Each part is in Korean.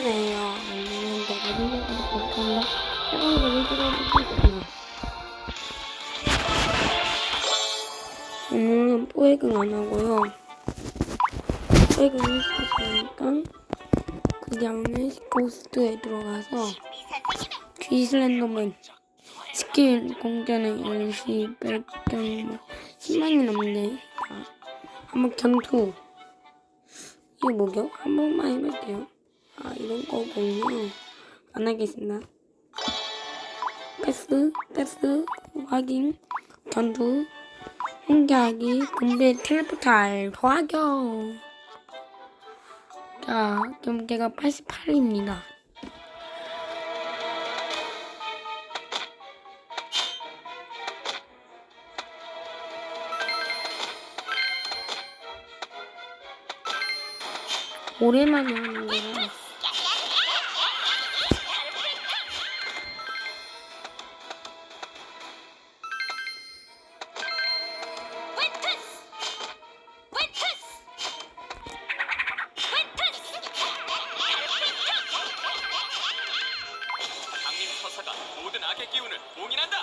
미안해요. 아니면 내가 생각보다 못한다. 해본 거를 들어보겠구나. 오늘은 뽀에깅 안 하고요. 뽀에깅 했으니까 그냥 고스트에 들어가서 귀슬렌더맨 스킬 공개는 10시 뺄겸 뭐 10만이 넘네. 자, 한번 견투. 이게 뭐죠? 한 번만 해볼게요. 아, 이런 거군요. 안 하겠습니다. 패스, 패스, 확인, 견투, 홍기하기, 분배 텔레포탈, 더하겨. 자, 경계가 88입니다. 오랜만에 하는 거라. 서사가 모든 악의 기운을 봉인한다.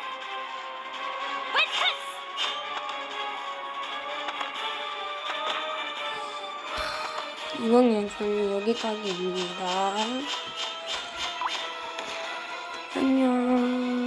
이번 영상은 여기까지입니다. 안녕.